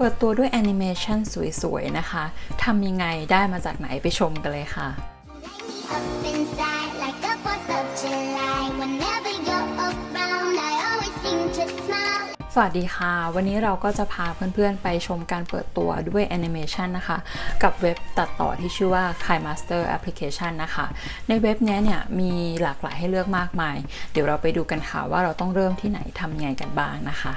เปิดตัวด้วยแอนิเมชันสวยๆ นะคะ ทำยังไงได้มาจากไหนไปชมกันเลยค่ะ Up inside like a 4th of July. Whenever you're around, I always seem to smile. สวัสดีค่ะ วันนี้เราก็จะพาเพื่อนๆ ไปชมการเปิดตัวด้วยแอนิเมชันนะคะ กับเว็บตัดต่อที่ชื่อว่า KaiMaster Application นะคะ ในเว็บเนี้ยเนี่ยมีหลากหลายให้เลือกมากมาย เดี๋ยวเราไปดูกันค่ะว่าเราต้องเริ่มที่ไหนทำยังไงกันบ้างนะคะ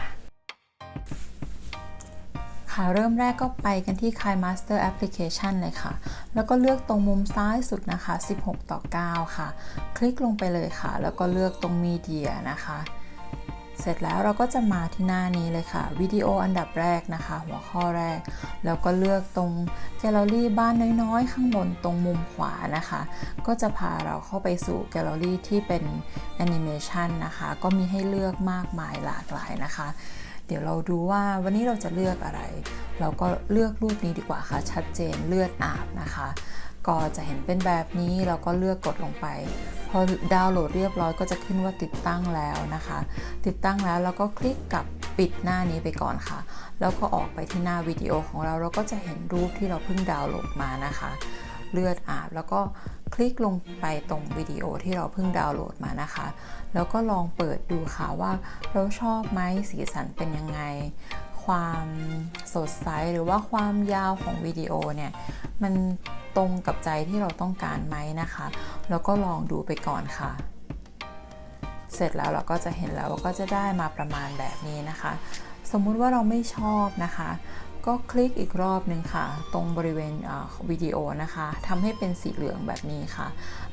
ค่ะเริ่มแรกก็ไปกันที่ KaiMaster Application เลยค่ะ แล้วก็เลือกตรงมุมซ้ายสุดนะคะ 16 ต่อ 9 ค่ะ คลิกลงไปเลยค่ะ แล้วก็เลือกตรง Media นะคะ เสร็จแล้วเราก็จะมาที่หน้านี้เลยค่ะ วิดีโออันดับแรกนะคะ หัวข้อแรก แล้วก็เลือกตรงแกลเลอรี่บ้านน้อยๆ ข้างบนตรงมุมขวานะคะ ก็จะพาเราเข้าไปสู่แกลเลอรี่ที่เป็นแอนิเมชันนะคะ ก็มีให้เลือกมากมายหลากหลายนะคะ เดี๋ยวเราดูว่าวันนี้เราจะเลือกอะไร เราก็เลือกรูปนี้ดีกว่าค่ะชัดเจนเลือดอาบนะคะ ก็จะเห็นเป็นแบบนี้เราก็เลือกกดลงไป พอดาวน์โหลดเรียบร้อยก็จะขึ้นว่าติดตั้งแล้วนะคะ ติดตั้งแล้วเราก็คลิกกับปิดหน้านี้ไปก่อนค่ะ แล้วก็ออกไปที่หน้าวิดีโอของเราเราก็จะเห็นรูปที่เราเพิ่งดาวน์โหลดมานะคะ เลือดอาบแล้วก็ คลิกลงไปตรงวิดีโอที่เราเพิ่งดาวน์โหลดมานะคะ แล้วก็ลองเปิดดูค่ะว่าเราชอบไหมสีสันเป็นยังไง ความสดใสหรือว่าความยาวของวิดีโอเนี่ยมันตรงกับใจที่เราต้องการไหมนะคะ แล้วก็ลองดูไปก่อนค่ะ เสร็จแล้วเราก็จะเห็นแล้วว่าก็จะได้มาประมาณแบบนี้นะคะ สมมุติว่าเราไม่ชอบนะคะ ก็คลิกอีกรอบหนึ่งค่ะ ตรงบริเวณวิดีโอนะคะทำให้เป็นสีเหลืองแบบนี้ค่ะ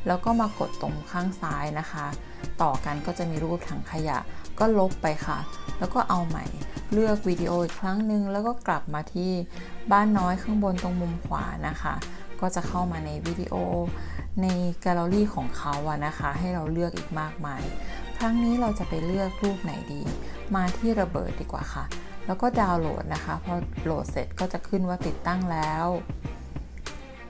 แล้วก็มากดตรงข้างซ้ายนะคะ ต่อกันก็จะมีรูปถังขยะ ก็ลบไปค่ะ แล้วก็เอาใหม่เลือกวิดีโออีกครั้งหนึ่งแล้วก็กลับมาที่บ้านน้อยข้างบนตรงมุมขวานะคะ ก็จะเข้ามาในวิดีโอในแกลเลอรี่ของเขาอะนะคะ ให้เราเลือกอีกมากมาย ครั้งนี้เราจะไปเลือกรูปไหนดี มาที่ระเบิดดีกว่าค่ะ แล้วก็ดาวน์โหลดนะคะ พอโหลดเสร็จก็จะขึ้นว่าติดตั้งแล้ว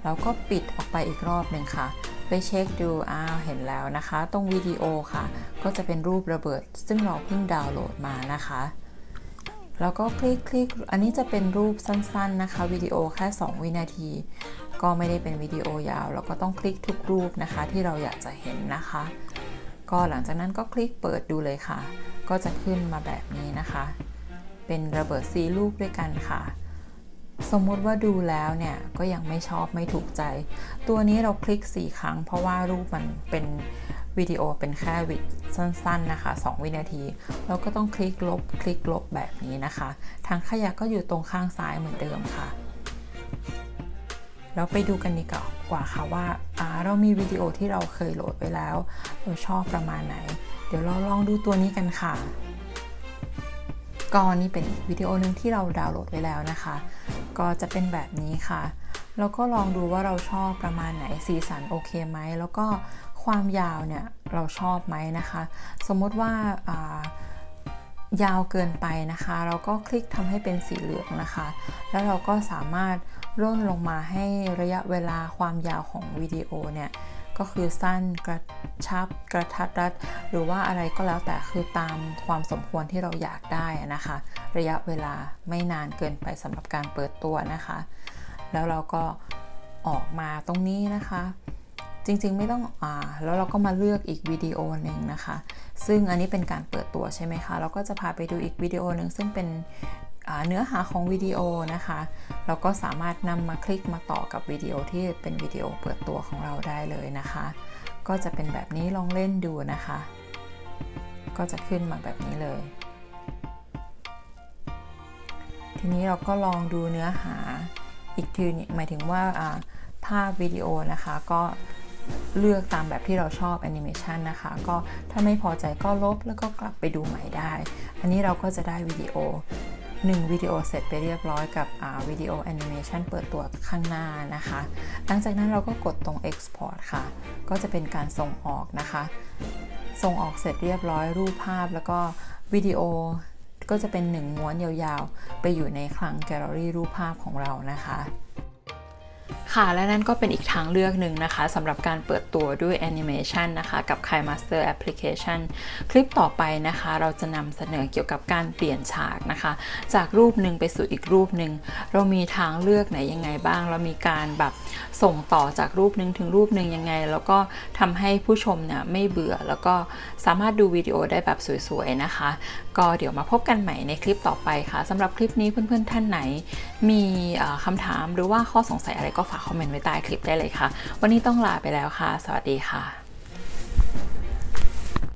แล้วก็ปิดออกไปอีกรอบหนึ่งค่ะไปเช็คดูอ้าวเห็นแล้วนะคะ ตรงวิดีโอค่ะ ก็จะเป็นรูประเบิด ซึ่งเราเพิ่งดาวน์โหลดมานะคะ แล้วก็คลิกคลิกอันนี้จะเป็นรูปสั้นๆนะคะวิดีโอแค่ 2 วินาที ก็ไม่ได้เป็นวิดีโอยาว เราก็ต้องคลิกทุกรูปนะคะ ที่เราอยากจะเห็นนะคะ ก็หลังจากนั้นก็คลิกเปิดดูเลยค่ะ ก็จะขึ้นมาแบบนี้นะคะ เป็นระเบิดสีรูปด้วยกันค่ะ สมมติว่าดูแล้วเนี่ยก็ยังไม่ชอบไม่ถูกใจ ตัวนี้เราคลิก 4 ครั้ง เพราะว่ารูปมันเป็นวิดีโอเป็นแค่วิดสั้นๆนะคะ 2 วินาที เราก็ต้องคลิกลบ คลิกลบแบบนี้นะคะ ทางขยะก็อยู่ตรงข้างซ้ายเหมือนเดิมค่ะ เราไปดูกันดีกว่าค่ะว่าเรามีวิดีโอที่เราเคยโหลดไว้แล้ว เราชอบประมาณไหน เดี๋ยวเราลองดูตัวนี้กันค่ะ ก็นี่เป็นอีกวิดีโอหนึ่งที่เราดาวน์โหลดไว้แล้วนะคะ ก็จะเป็นแบบนี้ค่ะ แล้วก็ลองดูว่าเราชอบประมาณไหนสีสันโอเคไหม แล้วก็ความยาวเนี่ยเราชอบไหมนะคะ สมมติว่ายาวเกินไปนะคะ เราก็คลิกทำให้เป็นสีเหลืองนะคะ แล้วเราก็สามารถร่นลงมาให้ระยะเวลาความยาวของวิดีโอเนี่ย ก็คือสั้นกระชับกระทัดรัด หรือว่าอะไรก็แล้วแต่คือตามความสมควรที่เราอยากได้นะคะ ระยะเวลาไม่นานเกินไปสำหรับการเปิดตัวนะคะ แล้วเราก็ออกมาตรงนี้นะคะ จริงๆไม่ต้องอ่าแล้วเราก็มาเลือกอีกวิดีโอหนึ่งนะคะ ซึ่งอันนี้เป็นการเปิดตัวใช่ไหมคะ เราก็จะพาไปดูอีกวิดีโอหนึ่งซึ่งเป็น เนื้อหาของวิดีโอนะคะเราก็สามารถนำมาคลิกมาต่อกับวิดีโอที่เป็นวิดีโอเปิดตัวของเราได้เลยนะคะ ก็จะเป็นแบบนี้ลองเล่นดูนะคะ ก็จะขึ้นมาแบบนี้เลย ทีนี้เราก็ลองดูเนื้อหาอีกทีหมายถึงว่าภาพวิดีโอนะคะก็เลือกตามแบบที่เราชอบแอนิเมชันนะคะ ก็ถ้าไม่พอใจก็ลบแล้วก็กลับไปดูใหม่ได้ อันนี้เราก็จะได้วิดีโอ 1วิดีโอเสร็จไปเรียบร้อยกับวิดีโอแอนิเมชันเปิดตัวข้างหน้านะคะ หลังจากนั้นเราก็กดตรง Export ค่ะ ก็จะเป็นการส่งออกนะคะ ส่งออกเสร็จเรียบร้อยรูปภาพแล้วก็วิดีโอก็จะเป็นหนึ่งม้วนยาวๆ ไปอยู่ในคลังแกลเลอรี่รูปภาพของเรานะคะ ค่ะ และนั่นก็เป็นอีกทางเลือกหนึ่งนะคะสำหรับการเปิดตัวด้วยแอนิเมชันนะคะ กับ KiMaster Application คลิปต่อไปนะคะ เราจะนำเสนอเกี่ยวกับการเปลี่ยนฉากนะคะ จากรูปหนึ่งไปสู่อีกรูปหนึ่ง เรามีทางเลือกไหนยังไงบ้าง เรามีการแบบส่งต่อจากรูปหนึ่งถึงรูปหนึ่งยังไง แล้วก็ทำให้ผู้ชมเนี่ยไม่เบื่อ แล้วก็สามารถดูวิดีโอได้แบบสวยๆนะคะ ก็เดี๋ยวมาพบกันใหม่ในคลิปต่อไปค่ะสำหรับคลิปนี้เพื่อนๆท่านไหน มีคำถามหรือว่าข้อสงสัยอะไรก็ฝากคอมเมนต์ไว้ใต้คลิปได้เลยค่ะ วันนี้ต้องลาไปแล้วค่ะ สวัสดีค่ะ